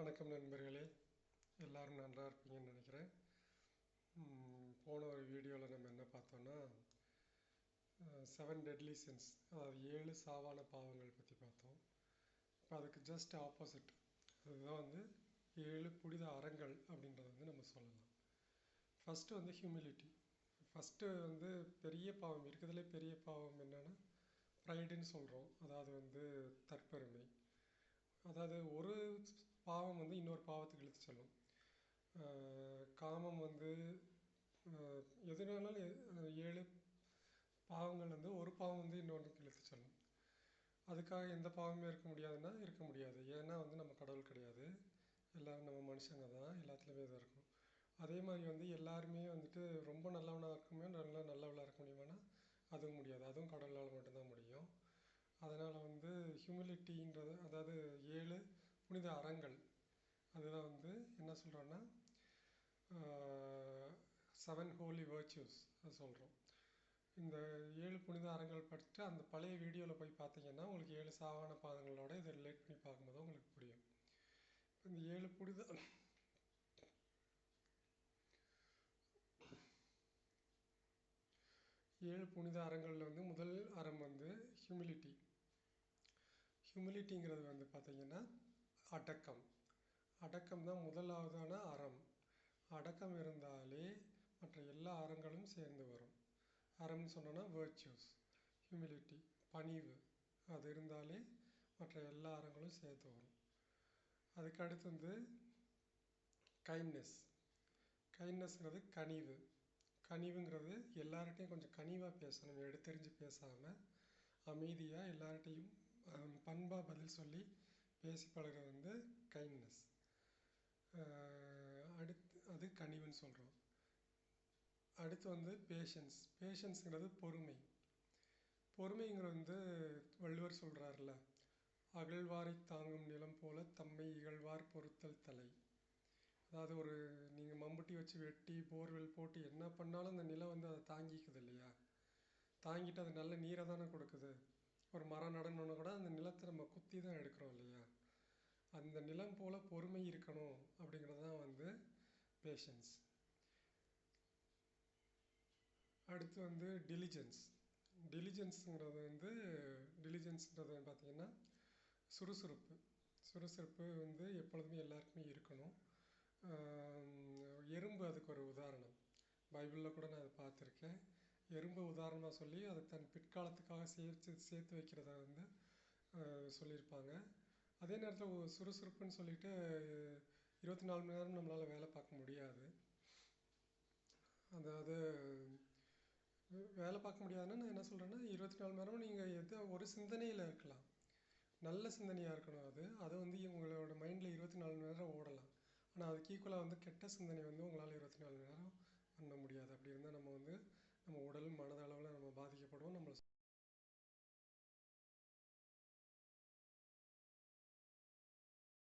வணக்கம் நண்பர்களே. எல்லாரும் நன்றாக இருப்பீங்கன்னு நினைக்கிறேன். போன ஒரு வீடியோவில் நம்ம என்ன பார்த்தோம்னா செவன் டெட்லி சென்ஸ் அதாவது ஏழு சாவான பாவங்கள் பற்றி பார்த்தோம். இப்போ அதுக்கு ஜஸ்ட் ஆப்போசிட் அதுதான் வந்து ஏழு புனித அறங்கள் அப்படின்றத வந்து நம்ம சொல்லலாம். ஃபஸ்ட்டு வந்து ஹியூமிலிட்டி ஃபஸ்ட்டு வந்து பெரிய பாவம் இருக்கிறதுலே பெரிய பாவம் என்னன்னா ப்ரைடுன்னு சொல்கிறோம் அதாவது வந்து தற்பெருமை. அதாவது ஒரு பாவம் வந்து இன்னொரு பாவத்துக்கு இழுத்து செல்லும். காமம் வந்து எதுனாலும் எ- ஏழு பாவங்கள் வந்து ஒரு பாவம் வந்து இன்னொன்றுக்கு இழுத்து செல்லும். அதுக்காக எந்த பாவமே இருக்க முடியாதுன்னா இருக்க முடியாது. ஏன்னா வந்து நம்ம கடவுள் கிடையாது. எல்லோரும் நம்ம மனுஷங்க தான். எல்லாத்துலேயுமே இதாக இருக்கும். அதே மாதிரி வந்து எல்லாருமே வந்துட்டு ரொம்ப நல்லவனாக இருக்குமே நல்லா நல்லவளாக இருக்க முடியுமானா அதுவும் முடியாது. அதுவும் கடவுளால் மட்டும்தான் முடியும். அதனால் வந்து ஹியூமிலிட்டின்றது அதாவது ஏழு புனித அறங்கள். அதுதான் வந்து என்ன சொல்கிறோன்னா செவன் ஹோலி வேர்ச்சுஸ் அது சொல்கிறோம் இந்த ஏழு புனித அறங்கள் பற்றி அந்த பழைய வீடியோவில் போய் பார்த்தீங்கன்னா உங்களுக்கு ஏழு சாவான பாதங்களோட இதை ரிலேட் பண்ணி பார்க்கும்போது உங்களுக்கு புரியும். இந்த ஏழு புனித ஏழு புனித அறங்களில் வந்து முதல் அறம் வந்து ஹியூமிலிட்டி ஹியூமிலிட்டிங்கிறது வந்து பார்த்தீங்கன்னா அடக்கம். அடக்கம் தான் முதலாவதான அறம். அடக்கம் இருந்தாலே மற்ற எல்லா அறங்களும் சேர்ந்து வரும். அறம்னு சொன்னோன்னா வேர்ச்சுஸ் ஹியூமிலிட்டி பணிவு. அது இருந்தாலே மற்ற எல்லா அறங்களும் சேர்த்து வரும். அதுக்கு அடுத்து வந்து கைண்ட்னஸ் கைண்ட்னஸ்ங்கிறது கனிவு. கனிவுங்கிறது எல்லார்கிட்டையும் கொஞ்சம் கனிவாக பேசணும். எடுத்தெறிஞ்சு பேசாமல் அமைதியாக எல்லார்கிட்டையும் பண்பாக பதில் சொல்லி பேசி பழகிறது வந்து கைண்ட்னஸ் அடுத்து அது கனிவுன்னு சொல்கிறோம் அடுத்து வந்து பேஷன்ஸ் பேஷன்ஸுங்கிறது பொறுமை. பொறுமைங்கிறது வந்து வள்ளுவர் சொல்கிறாருல அகழ்வாரை தாங்கும் நிலம் போல தம்மை இகழ்வார் பொறுத்தல் தலை. அதாவது ஒரு நீங்கள் மம்புட்டி வச்சு வெட்டி போர்வெல் போட்டு என்ன பண்ணாலும் அந்த நிலம் வந்து அதை தாங்கிக்குது இல்லையா? தாங்கிட்டு அது நல்ல நீரை தானே கொடுக்குது? ஒரு மரம் நடணுன்னா கூட அந்த நிலத்தை நம்ம குத்தி தான் எடுக்கிறோம் இல்லையா? அந்த நிலம் போல் பொறுமை இருக்கணும் அப்படிங்கிறது தான் வந்து பேஷன்ஸ் அடுத்து வந்து டெலிஜென்ஸ் டெலிஜென்ஸுங்கிறது வந்து டெலிஜென்ஸுன்றது பார்த்திங்கன்னா சுறுசுறுப்பு. சுறுசுறுப்பு வந்து எப்பொழுதுமே எல்லாருக்குமே இருக்கணும். எறும்பு அதுக்கு ஒரு உதாரணம். பைபிளில் கூட நான் அதை பார்த்துருக்கேன். எறும்பு உதாரணமாக சொல்லி அதை தன் பிற்காலத்துக்காக சேர்த்து சேர்த்து வைக்கிறதா வந்து சொல்லியிருப்பாங்க. அதே நேரத்தில் சுறுசுறுப்புன்னு சொல்லிட்டு இருபத்தி நாலு மணி நேரம் நம்மளால் வேலை பார்க்க முடியாது. அதாவது வேலை பார்க்க முடியாதுன்னா நான் என்ன சொல்கிறேன்னா இருபத்தி நாலு மணி நேரமும் நீங்கள் எது ஒரு சிந்தனையில் இருக்கலாம். நல்ல சிந்தனையாக இருக்கணும் அது. அது வந்து உங்களோட மைண்டில் இருபத்தி நாலு மணி நேரம் ஓடலாம். ஆனால் அதுக்கு ஈக்குவலாக வந்து கெட்ட சிந்தனை வந்து உங்களால் இருபத்தி நாலு மணி நேரம் பண்ண முடியாது. அப்படி இருந்தால் நம்ம வந்து நம்ம உடல் மனதளவில் நம்ம பாதிக்கப்படுவோம் நம்மளை